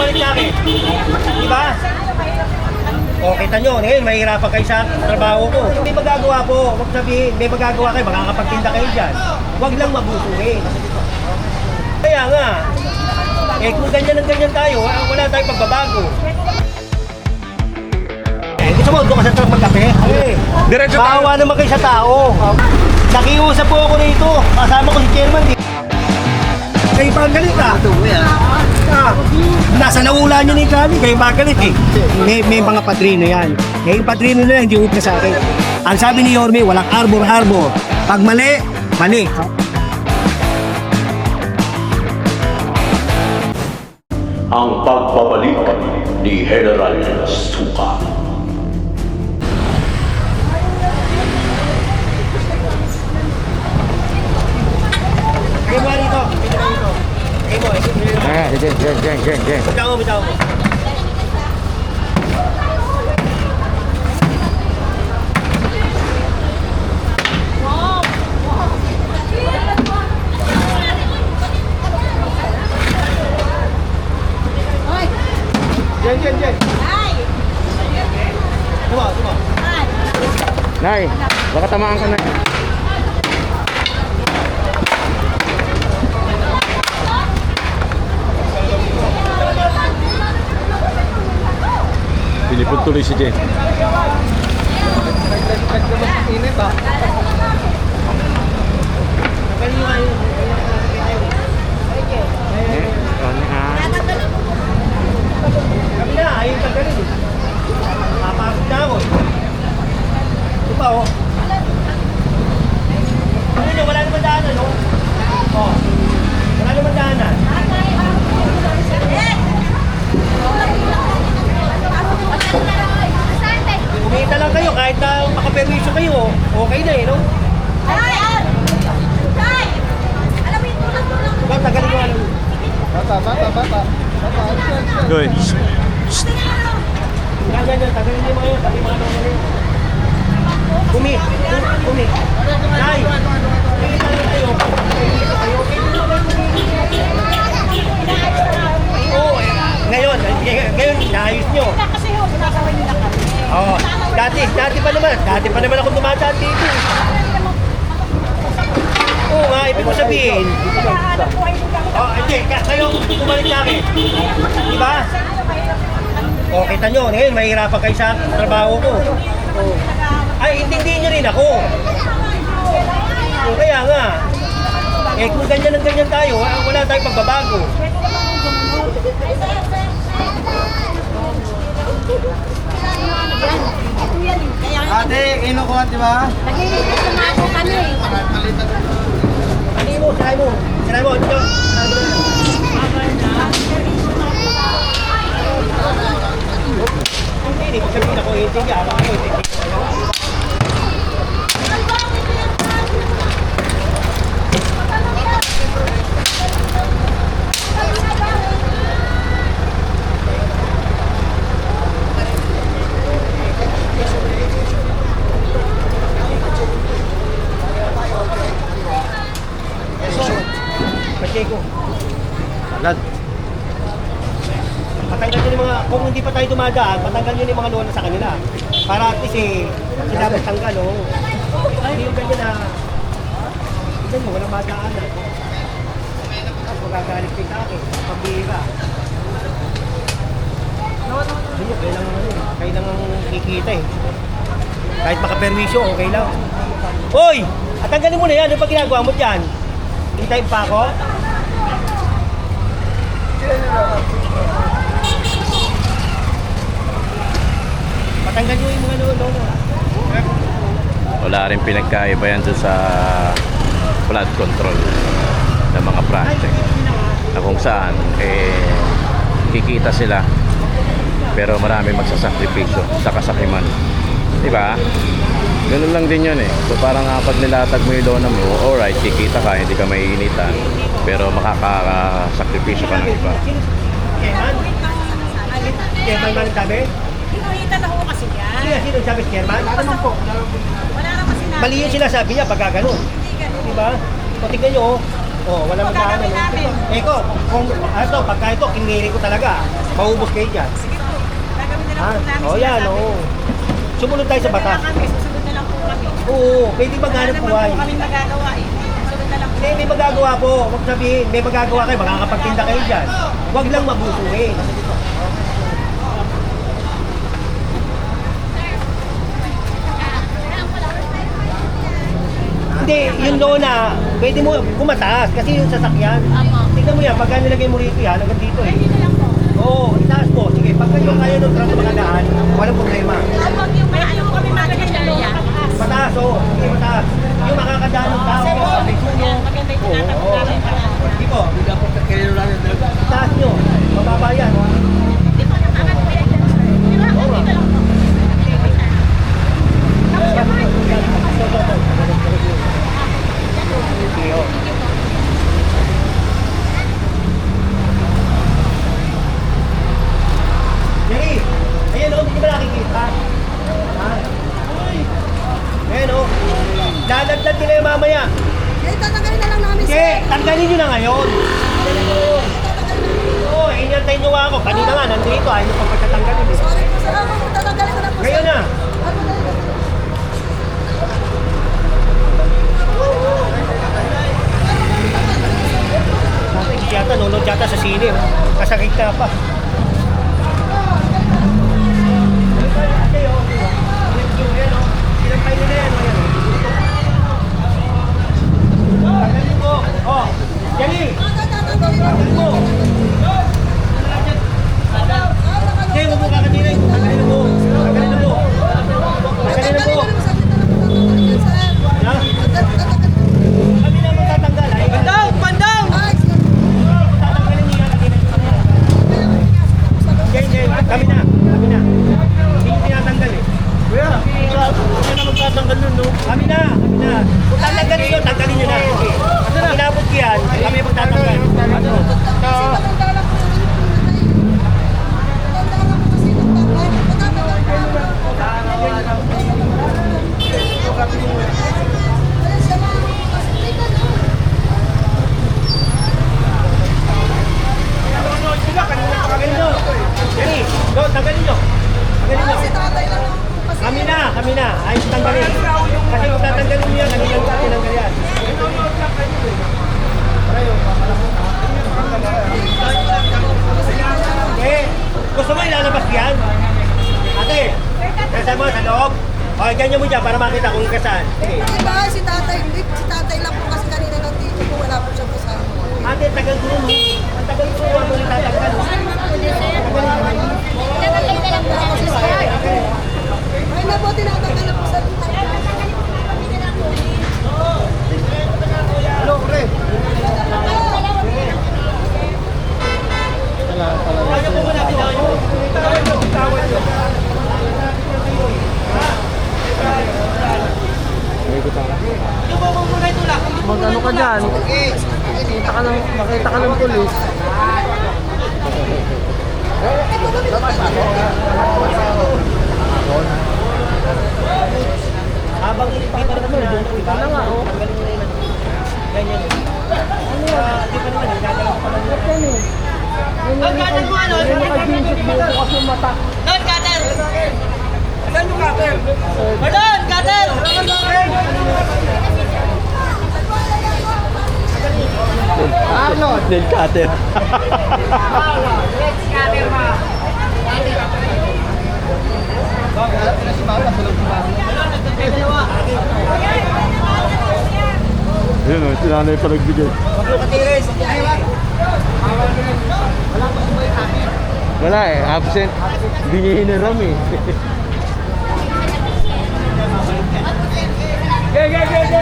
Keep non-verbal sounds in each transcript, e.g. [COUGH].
bumalik sa akin. Di ba? O, kita nyo, ngayon, mahihirapan kayo sa trabaho ko. May magagawa po, huwag sabihin, may magagawa kayo, makakapagtinda kayo dyan. Huwag lang mabusuhin. Kaya nga, eh kung ganyan ang ganyan tayo, wala tayong pagbabago. Eh, gusto mo, doon ka sa truck magkape? Eh, Diretso tayo. Bawa naman kayo sa tao. Nakiusap po ako rito. Kasama ko si chairman. Di. Kayo pa ang galit ah. Ah, nasa naula nyo ni kami, kayo ba galit eh. May, may mga padrino yan. Yung padrino na yan, hindi upna sa akin. Ang sabi ni Yorme, walang arbor-arbor. Pag mali, mali. ang pagbabalik ni General Suka. Dyan, dyan, dyan, dyan. Bitaw mo, bitaw mo. Diyan, diyan, diyan. Tuma, tuma. Nay, baka tamaan ka na. Pinipod tuloy si. Tanggalin nyo kayo. Kami na, ayaw tanggalin. Papagod na ako. Ito pa, oh. Ano nyo, wala naman daanan, no? Oh. Wala naman daanan. Kumita lang kayo, kahit na makaperwisyo kayo, okay na eh, no? Diba, tagalin nyo ano. Good. Yan, yan, yan, tagalin nyo mga yun, tagalin mga ano yun. Kumi, kumi. Nay, kumita lang kayo. Kumita kayo. Oo, eh, ngayon, eh, ngayon, naayos nyo. Oo, dati, dati pa naman, dati pa naman ako dumadaan dito. Oo nga, ibig ko sabihin, oh, hindi, ka- kayo bumalik sa akin. Di ba? O, kita nyo, ngayon, mahihirapan kayo sa trabaho ko. O, ay, intindihin nyo rin ako. O, kaya nga, eh kung ganyan ang ganyan tayo, ah, wala tayong pagbabago. Ate, kinukuha, di ba? Ano mo, sinay mo, sinay mo, ito. Hindi, ibig sabihin ako, hindi ka, ako, hindi ka. Pacheco. Lad. Patanggal nyo yung mga, kung hindi pa tayo dumadaan, patanggal nyo yung mga lola sa kanila. Para at least eh, sila magtanggal, oh. Hindi yung ganyan na, tignan mo, walang madaanan. Tapos magagalit kayo sa akin, pambira. Hindi kailangan ano, eh, kailangan kikita eh. Kahit makaperwisyo, okay lang. Hoy! At tanggalin mo na yan, ano pa ginagawa mo dyan? Hintayin pa ako? Patanggal nyo yung mga lolo. Wala rin pinagkaiba yan doon sa flood control ng mga project na kung saan eh kikita sila pero marami magsasakripisyo sa kasakiman. Di ba? Ganun lang din yun eh. So parang uh, pag nilatag mo yung lona mo, alright, kikita ka, hindi ka maiinitan. Pero makakasakripisyo ka ng iba. Chairman? Chairman ba nagsabi? Inuhitan ako kasi yan. Sino, sino sabi? Chairman? Wala naman po. Wala naman sinabi. Mali yung sinasabi niya pagka ganun. Hindi ganun. Di ba? O tignan nyo, oh. Oh, wala O, magkano. gagawin namin. Eh ko, kung ano, pagka ito, kiniri ko talaga. maubos kayo dyan. Sige po. Gagawin na lang Ha? po namin O yan, oo. Sumunod tayo sa batas. Susunod na lang po kami. Oo, pwede Wala maghanap naman buhay. po kami magagawa eh. Susunod na lang po. Hindi, may magagawa po. Huwag sabihin, may magagawa kayo, makakapagtinda kayo dyan. Huwag lang mabusuhin. Hindi, yung lona, pwede mo kumataas kasi yung sasakyan. Tingnan mo yan, pagka nilagay mo rito yan, hanggang dito eh. Oo, itaas mo. Sige, pag kayo kaya ng truck makadaan, walang problema. Huwag yung may ayaw kami magaling na loya. Mataas, oo. Sige, mataas. Yung makakadaan ng tao, may suno. Maganda yung oo. namin para. Hindi po. Itaas nyo. Mababa yan. Hindi po naman po yan. Di ba? Dito lang po. Sige, oo. Jerry, ayan o, hindi ko ba nakikita? Ha? Ayan o. Dadagdag nila yung mamaya. Eh, tatanggalin na lang namin, Sige, sir. tanggalin nyo na ngayon. Oo, oh, inantay nyo ako. Kanina nga, nandito. Ayaw nyo pa pagkatanggalin eh. Sorry po, sir. Ako, tatanggalin ko na po, sir. Ngayon na. Dati yata, nunod yata sa sine. oh. Kasakit ka pa. Tanggalin mo. Oh, Jenny. Tanggalin mo. Hindi, huwag mo kakatinin. Tanggalin mo. Tanggalin mo. Tanggalin mo. Ha? Kami na magtatanggal. Ay, Bandang! Bandang! tatanggalin niya kakatinin. Hindi, hindi. Kami na. Kami na. Hindi tinatanggal eh. Kuya, kami na magtatanggal nun, no? Kami na. Kami na. Kung tatanggalin nyo, tanggalin nyo na. Pag inabot ko yan, kami magtatanggal. Ano? Tanggalin nyo. Jenny, go, tanggalin nyo. Tanggalin nyo. Kami na, kami na. Ayos tanggalin. Kasi kung tatanggalin niya, kanina ko tinanggal yan. Eh, gusto mo ilalabas yan? Ate, nasa mo sa loob? O, ganyan mo dyan para makita kung kasaan. Sige. Diba, si tatay, hindi, si tatay lang po kasi kanina nandito po, wala po siya kasama. Ate, tagal ko mo. Ang tagal ko mo mo itatanggal. Ay na po, tinatanggal na po sa Ano po muna bitaw nyo? Bitawan nyo. Mag-ano ka dyan? Makita ka ng, makita ka ng pulis. Habang inikita naman na, di ba? Ano nga, oh. Na. Ganyan. Ah, Di pa naman, nagdadala ko pa lang yun. Ang cutter mo ano? Bukas yung mata. Don, cutter! Saan yung cutter? Pardon, cutter! Arnold! Nail cutter. Yun o, sinanay pa nagbigay. Wala eh, absent. Hindi niya hiniram eh. [LAUGHS] Ba, ganyan ka po?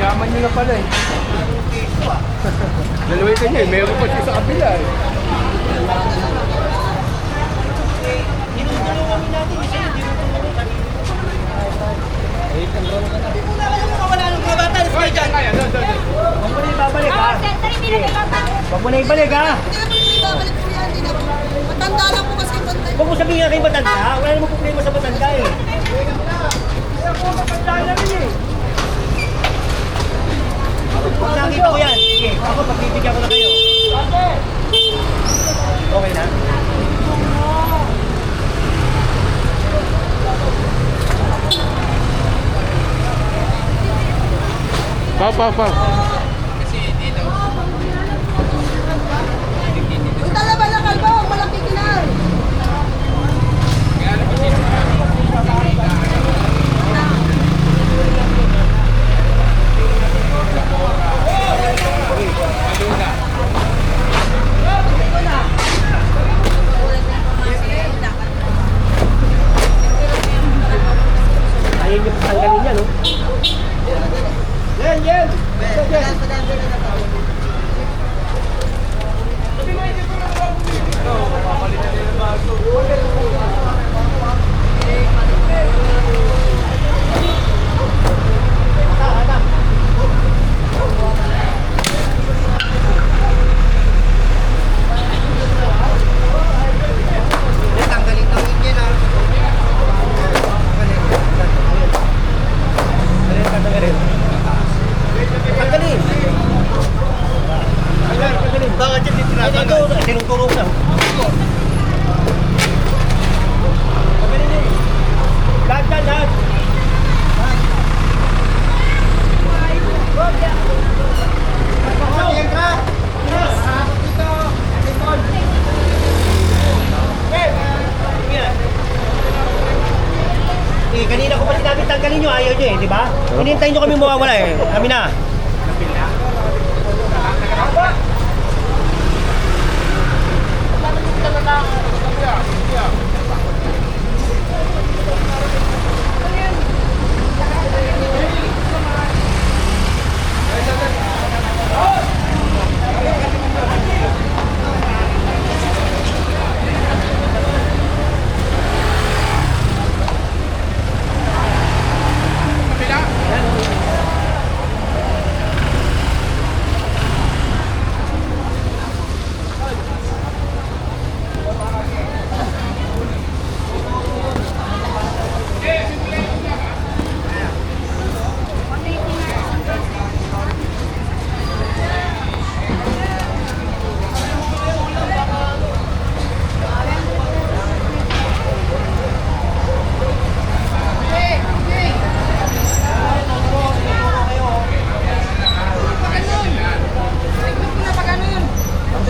Yaman nyo na pala eh. Dalaway ka niya eh, meron pa siya sa kabila eh. Huwag mo na ibalik ha. Matanda lang po kasi pantay. Huwag mo sabihin nga kay matanda. Wala namang problema sa matanda eh. Pag nakita ko yan, sige, ako pagbibigyan ko na kayo. Okay na? Pa, pa, pa. Yung dalawa na kalbo, malaki kinar. Ayaw niyo tanggalin yan, no? Yan, yan! Tanggalin. Tanggalin. Tanggalin. Bakit hindi tinatanggal? Tinuturo na. Tanggalin yun. Lahat yan, lahat. Eh, kanina ko pa sinabi tanggalin nyo, ayaw nyo eh, di ba? Hinintay nyo kami mawawala eh. Kami na.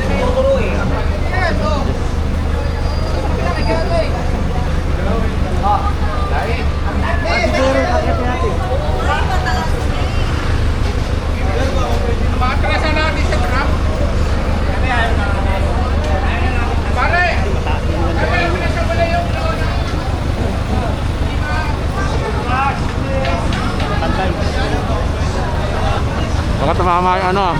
Tinuturo eh. Yung ano.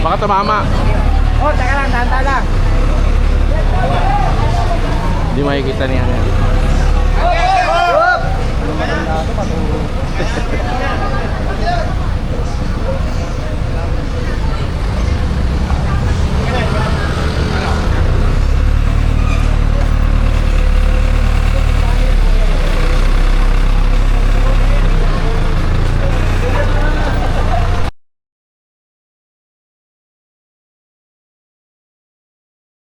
Baka tumama. Oh, teka lang, tanda lang. Hindi makikita niya. yan. [LAUGHS]